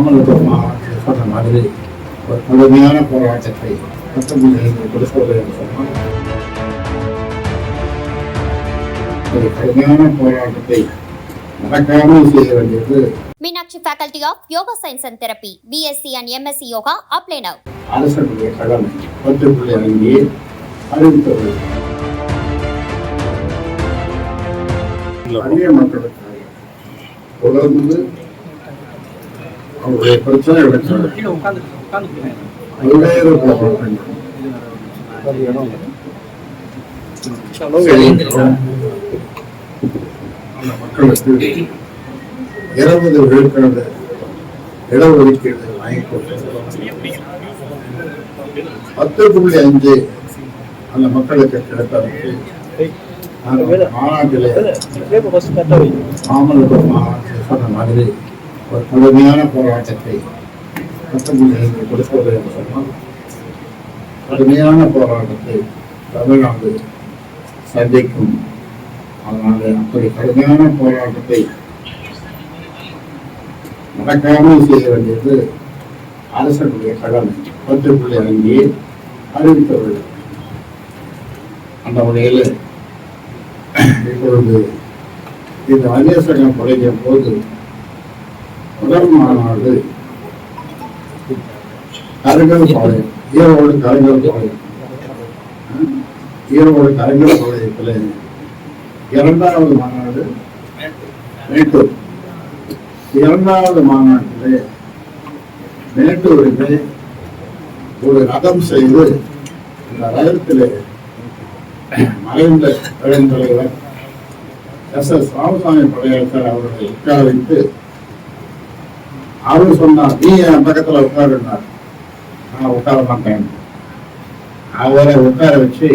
மாமல்லபுரம் மாவட்டத்தில் சொன்ன மாதிரி ஒரு கடுமையான போராட்டத்தை பத்தொன்பது கொடுப்பது என்று சொன்னால் ஒரு கடுமையான போராட்டத்தை நடக்காமல் செய்ய வேண்டியது Faculty of Yoga Science and Therapy, BSc and MSc Yoga, apply now. அரசனுடைய கடமை பத்து புள்ளி அங்கே அறிவித்தது அந்நிய மக்களுக்காக தொடர்ந்து அவங்களுடைய பிரச்சனை பல்வேறு மக்களுக்கு இருபது விழுக்கிறது இடஒதுக்கீடு வாங்கி கொடுத்திருக்கிறோம். பத்து புள்ளி அஞ்சு அந்த மக்களுக்கு கிடைப்பதற்கு மாநாட்டிலே மாமல்லபுரம் மாநாட்டில் சொன்ன மாதிரி ஒரு கடுமையான போராட்டத்தை பத்து கொடுப்பது என்று சொன்னால் கடுமையான போராட்டத்தை தமிழ்நாடு சந்திக்கும். அதனால் அப்படி கடுமையான போராட்டத்தை நடக்காமல் செய்ய வேண்டியது அரசனுடைய கடமை. பத்து புள்ளி அறிவித்தவர்கள். அந்த வகையில் இப்பொழுது இந்த அந்நிய குறைந்த தொடங்கிய போது முதல் மாநாடு கருங்கல் பாளையம் ஈரோடு கருங்கல் பாளையம் ஈரோடு கருங்கல் பாளையத்தில் இரண்டாவது மாநாடு மேட்டூர். இரண்டாவது மாநாட்டிலே மேட்டூரிலே ஒரு ரதம் செய்து இந்த ரதத்திலே மறைந்த இளந்தலைவர் எஸ் எஸ் ராமசாமி படையாளர் அவர்களை உட்காரித்து அவர் சொன்னார் நீ என் பக்கத்துல உட்காருன்னார். நான் உட்கார மாட்டேன். அவரை உட்கார வச்சு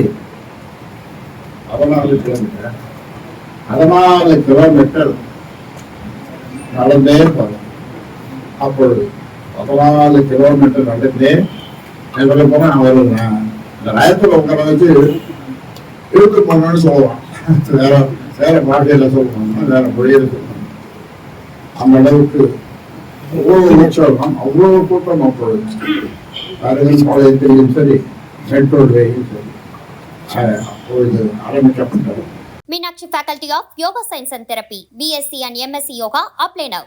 பதினாலு கிலோமீட்டர் பதினாலு கிலோமீட்டர் நடந்தே போனோம் அப்பொழுது பதினாலு கிலோமீட்டர் நடந்தே சொல்ல போனா அவர் இந்த ராயத்துல உட்கார வச்சு இழுத்து போனோம்னு சொல்லுவான். வேற வேற பாஷையில சொல்லுவாங்க வேற மொழியில சொல்லுவாங்க அந்த அளவுக்கு அவ்வளவு உற்சாகம் அவ்வளவு கூட்டம் அப்பொழுது அருகில் பாளையத்திலையும் சரி மெட்ரோலையும் சரி அஹ், அப்பொழுது ஆரம்பிக்கப்பட்டது Meenakshi Faculty of Yoga Science and Therapy, BSc and MSc Yoga, apply now.